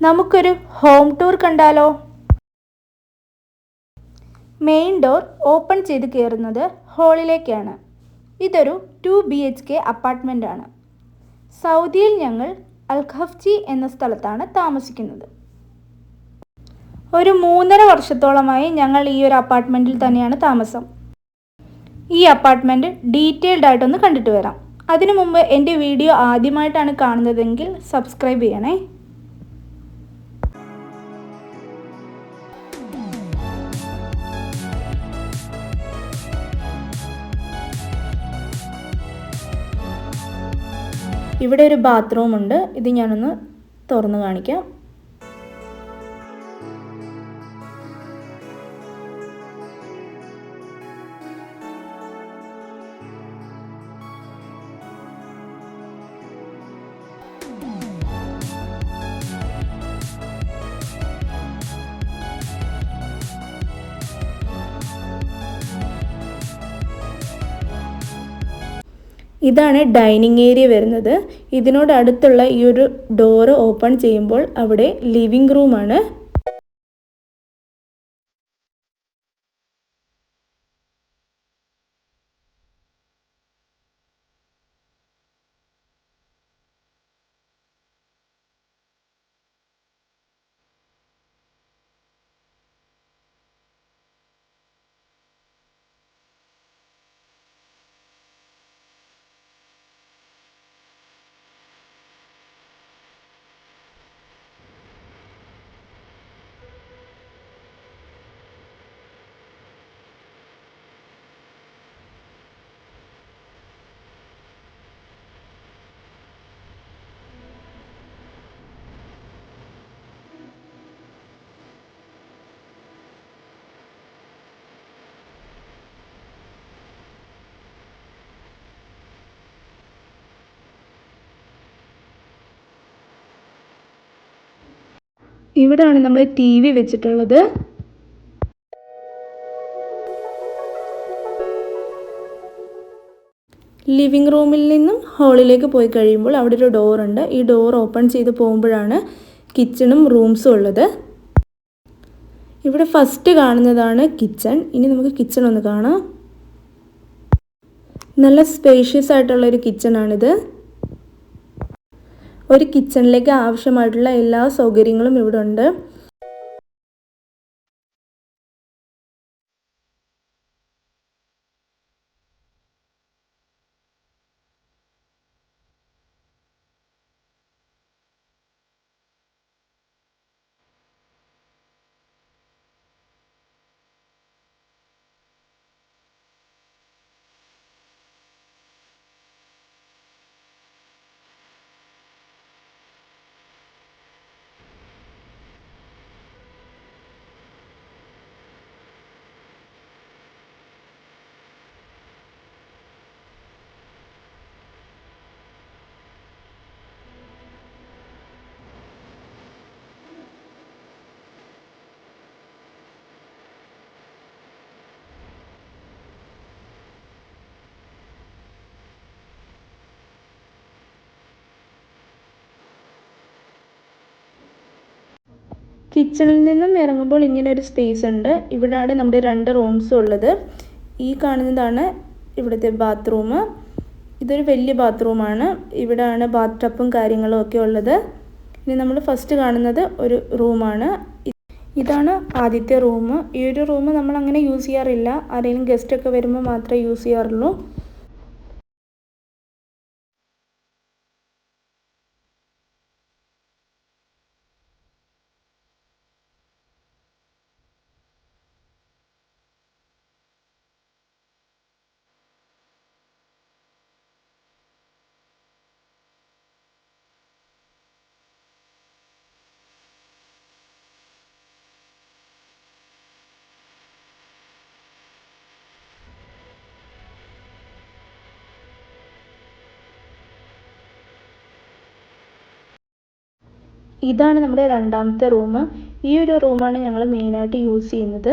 നമുക്കൊരു home tour കണ്ടാലോ? Main door open ചെയ്ത് കയറുന്നത് ഹാളിലേക്കാണ് ഇതൊരു two B H K apartment ആണ്. സൗദിയിൽ ഞങ്ങൾ അൽഖഫ്ജി എന്ന സ്ഥലത്താണ് താമസിക്കുന്നത്. ഒരു മൂന്നര വർഷത്തോളമായി ഞങ്ങൾ ഈ ഒരു അപ്പാർട്ട്മെന്റിൽ തന്നെയാണ് താമസം. ഈ അപ്പാർട്ട്മെന്റ് ഡീറ്റെയിൽഡ് ആയിട്ടൊന്ന് കണ്ടിട്ട് വരാം. അതിനു മുമ്പ് എന്റെ വീഡിയോ ആദ്യമായിട്ടാണ് കാണുന്നതെങ്കിൽ സബ്സ്ക്രൈബ് ചെയ്യണേ. ഇവിടെ ഒരു ബാത്റൂം ഉണ്ട്. ഇത് ഞാനൊന്ന് തുറന്ന് കാണിക്കാം. ഇതാണ് ഡൈനിങ് ഏരിയ വരുന്നത്. ഇതിനോട് അടുത്തുള്ള ഈ ഒരു ഡോറ് ഓപ്പൺ ചെയ്യുമ്പോൾ അവിടെ ലിവിംഗ് റൂമാണ്. ഇവിടെയാണ് നമ്മൾ ടി വി വെച്ചിട്ടുള്ളത്. ലിവിംഗ് റൂമിൽ നിന്നും ഹാളിലേക്ക് പോയി കഴിയുമ്പോൾ അവിടെ ഒരു ഡോറുണ്ട് ഈ ഡോർ ഓപ്പൺ ചെയ്ത് പോകുമ്പോഴാണ് കിച്ചണും റൂംസും ഉള്ളത്. ഇവിടെ ഫസ്റ്റ് കാണുന്നതാണ് കിച്ചൺ ഇനി നമുക്ക് കിച്ചൺ ഒന്ന് കാണാം. നല്ല സ്പേഷ്യസ് ആയിട്ടുള്ള ഒരു കിച്ചണാണിത് ഒരു കിച്ചണിലേക്ക് ആവശ്യമായിട്ടുള്ള എല്ലാ സൗകര്യങ്ങളും ഇവിടെ ഉണ്ട് കിച്ചണിൽ നിന്നും ഇറങ്ങുമ്പോൾ ഇങ്ങനെ ഒരു സ്പേസ് ഉണ്ട്. ഇവിടെയാണ് നമ്മുടെ രണ്ട് റൂംസ് ഉള്ളത്. ഈ കാണുന്നതാണ് ഇവിടുത്തെ ബാത്റൂം ഇതൊരു വലിയ ബാത്റൂമാണ് ഇവിടെയാണ് ബാത്ത് ടപ്പും കാര്യങ്ങളും ഒക്കെ ഉള്ളത്. ഇനി നമ്മൾ ഫസ്റ്റ് കാണുന്നത് ഒരു റൂമാണ് ഇതാണ് ആദ്യത്തെ റൂം ഈ ഒരു റൂം നമ്മൾ അങ്ങനെ യൂസ് ചെയ്യാറില്ല. ആരെങ്കിലും ഗസ്റ്റൊക്കെ വരുമ്പോൾ മാത്രമേ യൂസ് ചെയ്യാറുള്ളൂ. ഇതാണ് നമ്മുടെ രണ്ടാമത്തെ റൂം. ഈ ഒരു റൂമാണ് ഞങ്ങൾ മെയിനായിട്ട് യൂസ് ചെയ്യുന്നത്.